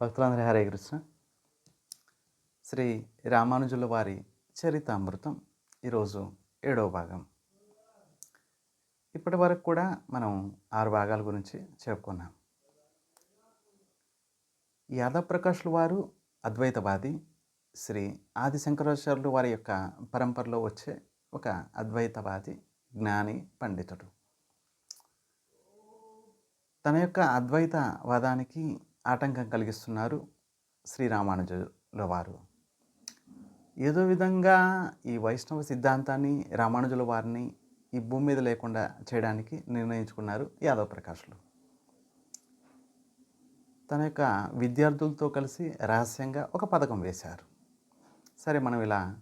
భక్తులందరి హరే కృష్ణ. శ్రీ రామానుజుల వారి చరితామృతం ఈరోజు ఏడవ భాగం. ఇప్పటి వరకు కూడా మనం ఆరు భాగాల గురించి చెప్పుకున్నాం. యాదవ్ వారు అద్వైతవాది. శ్రీ ఆది శంకరాచార్యులు వారి యొక్క పరంపరలో వచ్చే ఒక అద్వైతవాది జ్ఞాని పండితుడు. తన యొక్క అద్వైత వాదానికి ఆటంకం కలిగిస్తున్నారు శ్రీరామానుజుల వారు. ఏదో విధంగా ఈ వైష్ణవ సిద్ధాంతాన్ని రామానుజుల వారిని ఈ భూమి మీద లేకుండా చేయడానికి నిర్ణయించుకున్నారు యాదవ్ ప్రకాష్లు. తన యొక్క విద్యార్థులతో కలిసి రహస్యంగా ఒక పథకం వేశారు. సరే మనం ఇలా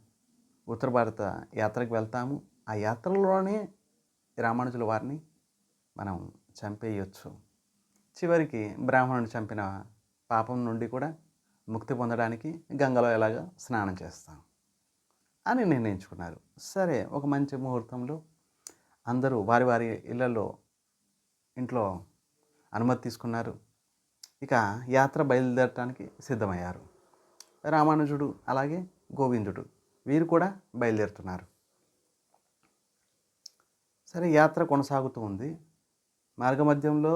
ఉత్తర భారత యాత్రకు వెళ్తాము. ఆ యాత్రలోనే రామానుజుల వారిని మనం చంపేయచ్చు. చివరికి బ్రాహ్మణుని చంపిన పాపం నుండి కూడా ముక్తి పొందడానికి గంగలో ఎలాగ స్నానం చేస్తాం అని నిర్ణయించుకున్నారు. సరే ఒక మంచి ముహూర్తంలో అందరూ వారి వారి ఇళ్ళలో ఇంట్లో అనుమతి తీసుకున్నారు. ఇక యాత్ర బయలుదేరటానికి సిద్ధమయ్యారు. రామానుజుడు అలాగే గోవిందుడు వీరు కూడా బయలుదేరుతున్నారు. సరే యాత్ర కొనసాగుతూ ఉంది. మార్గమధ్యంలో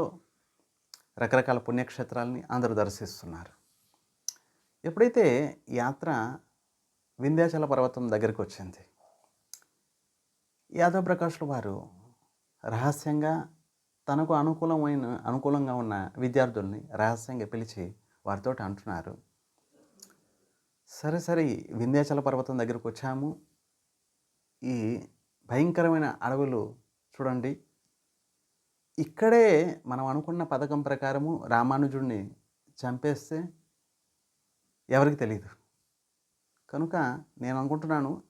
రకరకాల పుణ్యక్షేత్రాలని అందరూ దర్శిస్తున్నారు. ఎప్పుడైతే యాత్ర వింధ్యాచల పర్వతం దగ్గరికి వచ్చింది యాదవ్ ప్రకాష్లు వారు రహస్యంగా తనకు అనుకూలమైన అనుకూలంగా ఉన్న విద్యార్థుల్ని రహస్యంగా పిలిచి వారితో అంటున్నారు. సరే సరే వింధ్యాచల పర్వతం దగ్గరకు వచ్చాము. ఈ భయంకరమైన అడవులు చూడండి ఇక్కడే మనం అనుకున్న పథకం ప్రకారము రామానుజుడిని చంపేస్తే ఎవరికి తెలియదు కనుక నేను అనుకుంటున్నాను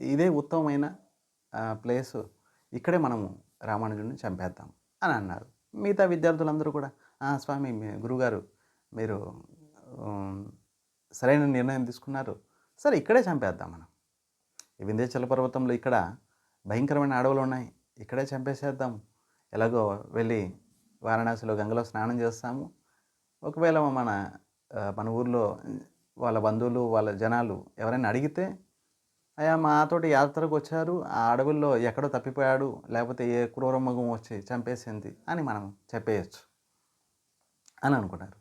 ఇదే ఉత్తమమైన ప్లేసు ఇక్కడే మనము రామానుజుడిని చంపేద్దాం అని అన్నారు. మిగతా విద్యార్థులందరూ కూడా స్వామి గురుగారు మీరు సరైన నిర్ణయం తీసుకున్నారు. సరే ఇక్కడే చంపేద్దాం మనం. ఈ వింధ్యాచల పర్వతంలో ఇక్కడ భయంకరమైన అడవులు ఉన్నాయి. ఇక్కడే చంపేసేద్దాం. ఎలాగో వెళ్ళి వారణాసిలో గంగలో స్నానం చేస్తాము. ఒకవేళ మన మన ఊర్లో వాళ్ళ బంధువులు వాళ్ళ జనాలు ఎవరైనా అడిగితే అయ్యా మాతోటి యాత్రకు వచ్చారు ఆ అడవుల్లో ఎక్కడో తప్పిపోయాడు లేకపోతే ఏ క్రూర వచ్చి చంపేసింది అని మనం చెప్పేయచ్చు అని అనుకున్నారు.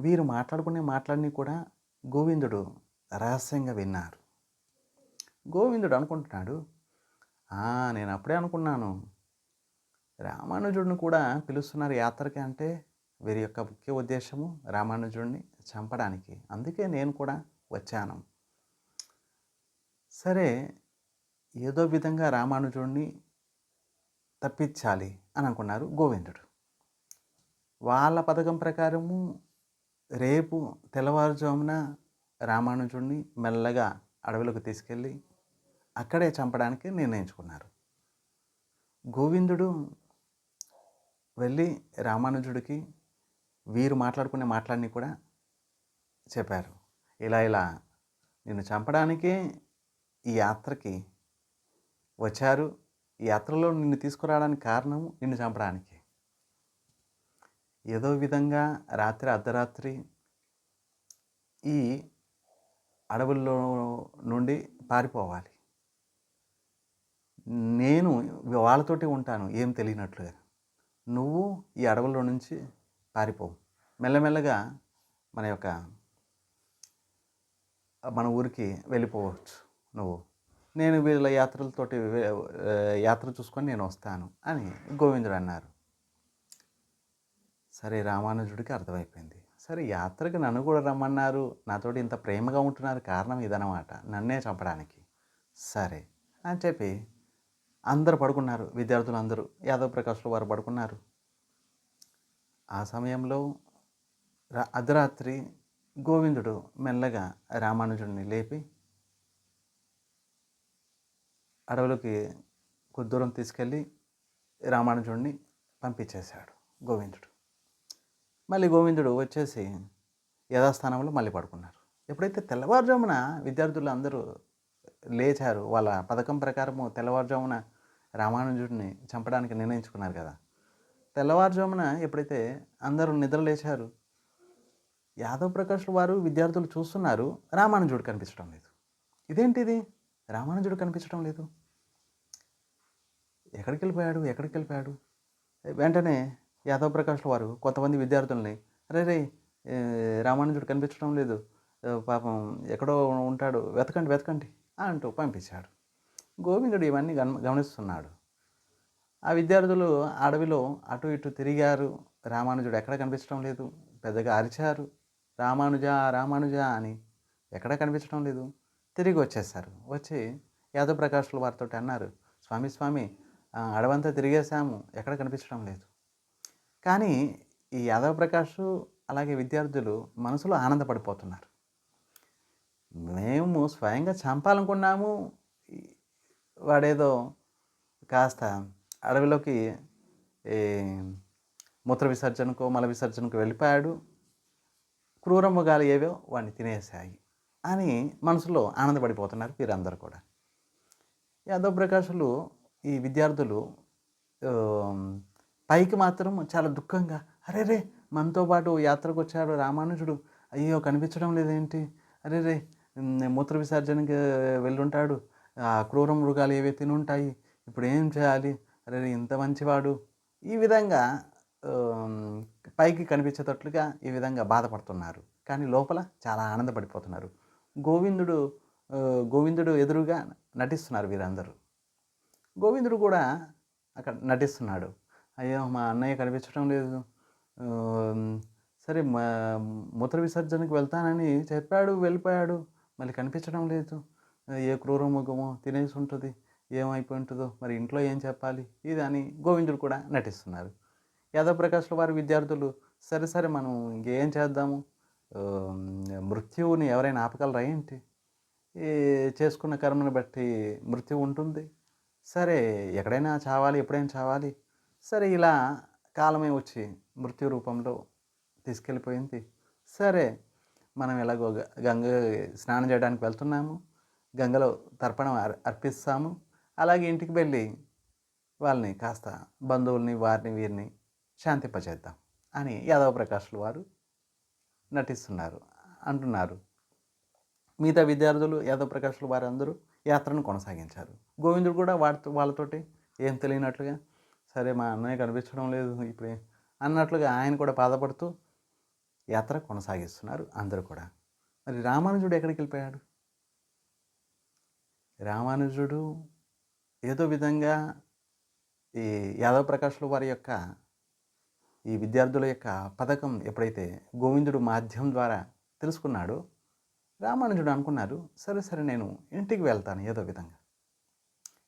వీరు మాట్లాడుకునే మాట్లాడిని కూడా గోవిందుడు రహస్యంగా విన్నారు. గోవిందుడు అనుకుంటున్నాడు నేను అప్పుడే అనుకున్నాను. రామానుజుడిని కూడా పిలుస్తున్నారు యాత్రకి అంటే వీరి యొక్క ముఖ్య ఉద్దేశము రామానుజుడిని చంపడానికి. అందుకే నేను కూడా వచ్చాను. సరే ఏదో విధంగా రామానుజుడిని తప్పించాలి అని అనుకున్నారు గోవిందుడు. వాళ్ళ పథకం ప్రకారము రేపు తెల్లవారుజామున రామానుజుడిని మెల్లగా అడవిలోకి తీసుకెళ్ళి అక్కడే చంపడానికి నిర్ణయించుకున్నారు. గోవిందుడు వెళ్ళి రామానుజుడికి వీరు మాట్లాడుకునే మాట్లాడిని కూడా చెప్పారు. ఇలా ఇలా నిన్ను చంపడానికే ఈ యాత్రకి వచ్చారు. ఈ యాత్రలో నిన్ను తీసుకురావడానికి కారణం నిన్ను చంపడానికి. ఏదో విధంగా రాత్రి అర్ధరాత్రి ఈ అడవుల్లో నుండి పారిపోవాలి. నేను వాళ్ళతోటి ఉంటాను ఏం తెలియనట్లుగా. నువ్వు ఈ అడవుల్లో నుంచి పారిపోవు. మెల్లమెల్లగా మన యొక్క మన ఊరికి వెళ్ళిపోవచ్చు నువ్వు. నేను వీళ్ళ యాత్రలతోటి యాత్ర చూసుకొని నేను వస్తాను అని గోవిందుడు అన్నారు. సరే రామానుజుడికి అర్థమైపోయింది. సరే యాత్రకు నన్ను కూడా రమ్మన్నారు. నాతోటి ఇంత ప్రేమగా ఉంటున్నారు కారణం ఇదనమాట నన్నే చంపడానికి. సరే అని చెప్పి అందరు పడుకున్నారు విద్యార్థులు అందరూ యాదవ్ ప్రకాష్లో వారు పడుకున్నారు. ఆ సమయంలో అర్ధరాత్రి గోవిందుడు మెల్లగా రామానుజుడిని లేపి అడవులకి కొద్ది దూరం తీసుకెళ్ళి రామానుజుడిని పంపించేశాడు గోవిందుడు. మళ్ళీ గోవిందుడు వచ్చేసి యథాస్థానంలో మళ్ళీ పడుకున్నారు. ఎప్పుడైతే తెల్లవారుజామున విద్యార్థులు అందరూ లేచారు వాళ్ళ పథకం ప్రకారము తెల్లవారుజామున రామానుజుడిని చంపడానికి నిర్ణయించుకున్నారు కదా. తెల్లవారుజామున ఎప్పుడైతే అందరూ నిద్ర లేచారు యాదవ్ ప్రకాష్ వారు విద్యార్థులు చూస్తున్నారు రామానుజుడు కనిపించడం లేదు. ఇదేంటిది? రామానుజుడు కనిపించడం లేదు. ఎక్కడికి వెళ్ళిపోయాడు? ఎక్కడికి వెళ్ళిపోయాడు? వెంటనే యాదవ్ ప్రకాష్ వారు కొంతమంది విద్యార్థుల్ని రే రే రామానుజుడు కనిపించడం లేదు. పాపం ఎక్కడో ఉంటాడు వెతకండి వెతకండి అంటూ పంపించాడు గోవిందుడు ఇవన్నీ గమనిస్తున్నాడు. ఆ విద్యార్థులు అడవిలో అటు ఇటు తిరిగారు. రామానుజుడు ఎక్కడ కనిపించడం లేదు. పెద్దగా అరిచారు. రామానుజ రామానుజ అని ఎక్కడ కనిపించడం లేదు. తిరిగి వచ్చేసారు వచ్చి యాదవ్ వారితో అన్నారు స్వామి స్వామి ఆ, అడవంతా తిరిగేశాము. ఎక్కడ కనిపించడం లేదు. కానీ ఈ యాదవప్రకాష్ అలాగే విద్యార్థులు మనసులో ఆనందపడిపోతున్నారు. మేము స్వయంగా చంపాలనుకున్నాము. వాడేదో కాస్త అడవిలోకి మూత్ర విసర్జనకో మల విసర్జనకు వెళ్ళిపోయాడు. క్రూరమృగాలు ఏవో వాడిని తినేసాయి అని మనసులో ఆనందపడిపోతున్నారు వీరందరూ కూడా. యాదవ్ ప్రకాశులు ఈ విద్యార్థులు పైకి మాత్రం చాలా దుఃఖంగా అరే రే మనతో పాటు యాత్రకు వచ్చాడు రామానుజుడు అయ్యో కనిపించడం లేదేంటి? అరే రే మూత్ర విసర్జనకి వెళ్ళుంటాడు క్రూర మృగాలు ఏవే తినుంటాయి ఇప్పుడు ఏం చేయాలి? అరే ఇంత మంచివాడు. ఈ విధంగా పైకి కనిపించేటట్లుగా ఈ విధంగా బాధపడుతున్నారు. కానీ లోపల చాలా ఆనందపడిపోతున్నారు. గోవిందుడు గోవిందుడు ఎదురుగా నటిస్తున్నారు వీరందరూ. గోవిందుడు కూడా అక్కడ నటిస్తున్నాడు. అయ్యో మా అన్నయ్య కనిపించడం లేదు. సరే మా మూత్ర విసర్జనకు వెళ్తానని చెప్పాడు వెళ్ళిపోయాడు. మళ్ళీ కనిపించడం లేదు. ఏ క్రూర ముఖమో తినేసి ఉంటుంది ఏమైపోయి ఉంటుందో మరి ఇంట్లో ఏం చెప్పాలి? ఇది అని గోవిందుడు కూడా నటిస్తున్నారు. యాదవ్ వారి విద్యార్థులు సరే సరే మనం ఇంకేం చేద్దాము? మృత్యువుని ఎవరైనా ఆపగలరా ఏంటి? ఈ చేసుకున్న కర్మను బట్టి మృత్యు ఉంటుంది. సరే ఎక్కడైనా చావాలి ఎప్పుడైనా చావాలి. సరే ఇలా కాలమే వచ్చి మృత్యు రూపంలో తీసుకెళ్ళిపోయింది. సరే మనం ఎలాగో గ- గంగ స్నానం చేయడానికి వెళ్తున్నాము. గంగలో తర్పణం అర్- అర్పిస్తాము. అలాగే ఇంటికి వెళ్ళి వాళ్ళని కాస్త బంధువుల్ని వారిని వీరిని శాంతింపచేద్దాం అని యాదవ ప్రకాష్లు వారు నటిస్తున్నారు అంటున్నారు. మిగతా విద్యార్థులు యాదవ ప్రకాష్లు వారందరూ యాత్రను కొనసాగించారు. గోవిందుడు కూడా వాటితో వాళ్ళతోటి ఏం తెలియనట్లుగా సరే మా అన్నయ్య కనిపించడం లేదు ఇప్పుడు అన్నట్లుగా ఆయన కూడా బాధపడుతూ యాత్ర కొనసాగిస్తున్నారు అందరూ కూడా. మరి రామానుజుడు ఎక్కడికి వెళ్ళిపోయాడు? రామానుజుడు ఏదో విధంగా ఈ యాదవ్ ప్రకాష్లు వారి యొక్క ఈ విద్యార్థుల యొక్క పథకం ఎప్పుడైతే గోవిందుడు మాధ్యం ద్వారా తెలుసుకున్నాడో రామానుజుడు అనుకున్నారు సరే సరే నేను ఇంటికి వెళ్తాను ఏదో విధంగా.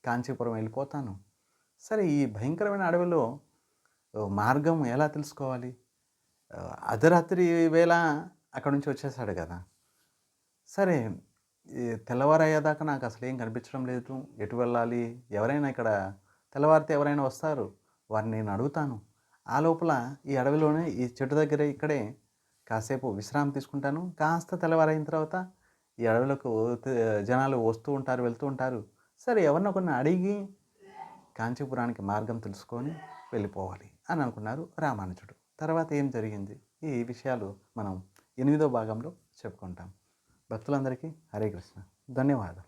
కాంచీపురం వెళ్ళిపోతాను. సరే ఈ భయంకరమైన అడవిలో మార్గం ఎలా తెలుసుకోవాలి? అర్ధరాత్రి వేళ అక్కడి నుంచి వచ్చేసాడు కదా. సరే తెల్లవారయ్యేదాకా నాకు అసలు ఏం కనిపించడం లేదు. ఎటు వెళ్ళాలి? ఎవరైనా ఇక్కడ తెల్లవారితే ఎవరైనా వస్తారు? వారిని నేను అడుగుతాను. ఆ లోపల ఈ అడవిలోనే ఈ చెట్టు దగ్గర ఇక్కడే కాసేపు విశ్రాంతి తీసుకుంటాను. కాస్త తెల్లవారైన తర్వాత ఈ అడవిలోకి జనాలు వస్తూ ఉంటారు వెళ్తూ ఉంటారు. సరే ఎవరినో కొన్ని అడిగి కాంచీపురానికి మార్గం తెలుసుకొని వెళ్ళిపోవాలి అని అనుకున్నారు రామానుజుడు. తర్వాత ఏం జరిగింది? ఈ విషయాలు మనం ఎనిమిదో భాగంలో చెప్పుకుంటాం. భక్తులందరికీ హరే కృష్ణ. ధన్యవాదాలు.